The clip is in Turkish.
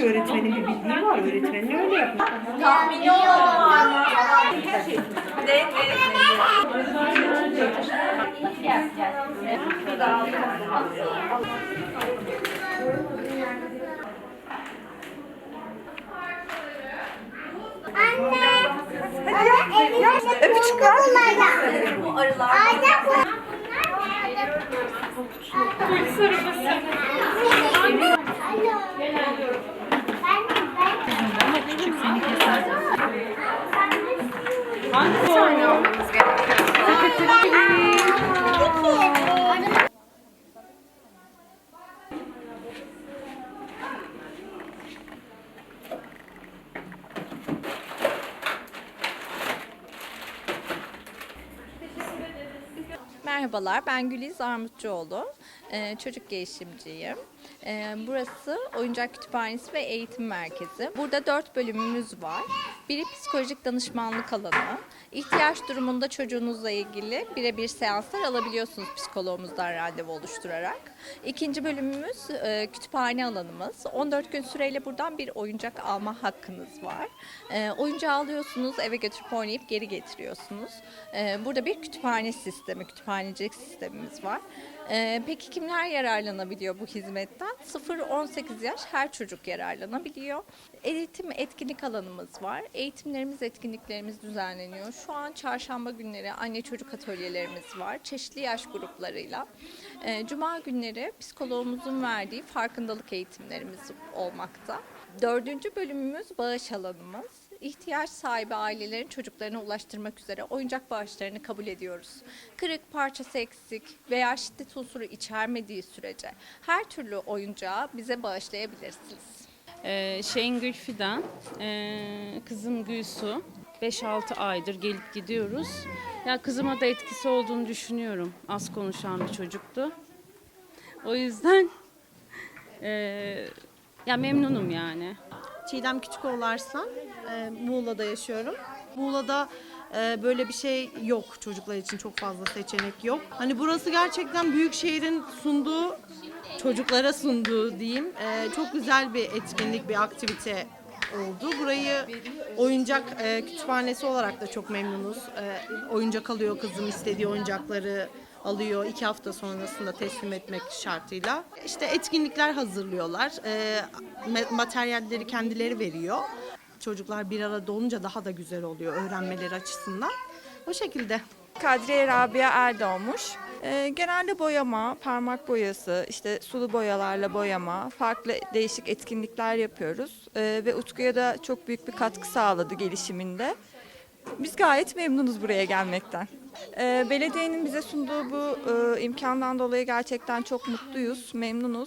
Öğretmenin bir bildiği var. Öğretmenin öyle yapıyor. Tahmini olan var mı? Ne? Öpü çıkar. Bu arılar. Merhabalar, ben Güliz Armutçuoğlu. Ee, çocuk gelişimciyim. Ee, burası Oyuncak Kütüphanesi ve Eğitim Merkezi. Burada dört bölümümüz var. Biri psikolojik danışmanlık alanı. İhtiyaç durumunda çocuğunuzla ilgili birebir seanslar alabiliyorsunuz psikologumuzdan randevu oluşturarak. İkinci bölümümüz e, kütüphane alanımız. 14 gün süreyle buradan bir oyuncak alma hakkınız var. E, oyuncağı alıyorsunuz, eve götürüp oynayıp geri getiriyorsunuz. E, burada bir kütüphane sistemi, kütüphanecilik sistemimiz var. E, peki kimler yararlanabiliyor bu hizmetten? 0-18 yaş her çocuk yararlanabiliyor. Eğitim etkinlik alanımız var. Eğitimlerimiz, etkinliklerimiz düzenleniyor. Şu an çarşamba günleri anne çocuk atölyelerimiz var. Çeşitli yaş gruplarıyla. E, Cuma günleri psikologumuzun verdiği farkındalık eğitimlerimiz olmakta. Dördüncü bölümümüz bağış alanımız. İhtiyaç sahibi ailelerin çocuklarına ulaştırmak üzere oyuncak bağışlarını kabul ediyoruz. Kırık, parçası eksik veya şiddet unsuru içermediği sürece her türlü oyuncağı bize bağışlayabilirsiniz. Ee, Şengül Fidan, ee, kızım Gülsu. 5-6 aydır gelip gidiyoruz. Ya kızıma da etkisi olduğunu düşünüyorum. Az konuşan bir çocuktu. O yüzden ee, ya memnunum yani. Çiğdem Küçükoğlu Arslan. Ee, Muğla'da yaşıyorum. Muğla'da e, böyle bir şey yok çocuklar için çok fazla seçenek yok. Hani burası gerçekten büyük şehrin sunduğu çocuklara sunduğu diyeyim e, çok güzel bir etkinlik bir aktivite oldu. Burayı oyuncak e, kütüphanesi olarak da çok memnunuz. E, oyuncak alıyor kızım istediği oyuncakları alıyor iki hafta sonrasında teslim etmek şartıyla. İşte etkinlikler hazırlıyorlar. E, ma- materyalleri kendileri veriyor. Çocuklar bir arada olunca daha da güzel oluyor öğrenmeleri açısından. O şekilde. Kadriye Rabia Erdoğmuş. Ee, genelde boyama, parmak boyası, işte sulu boyalarla boyama, farklı değişik etkinlikler yapıyoruz. Ee, ve Utku'ya da çok büyük bir katkı sağladı gelişiminde. Biz gayet memnunuz buraya gelmekten. Ee, belediyenin bize sunduğu bu e, imkandan dolayı gerçekten çok mutluyuz, memnunuz.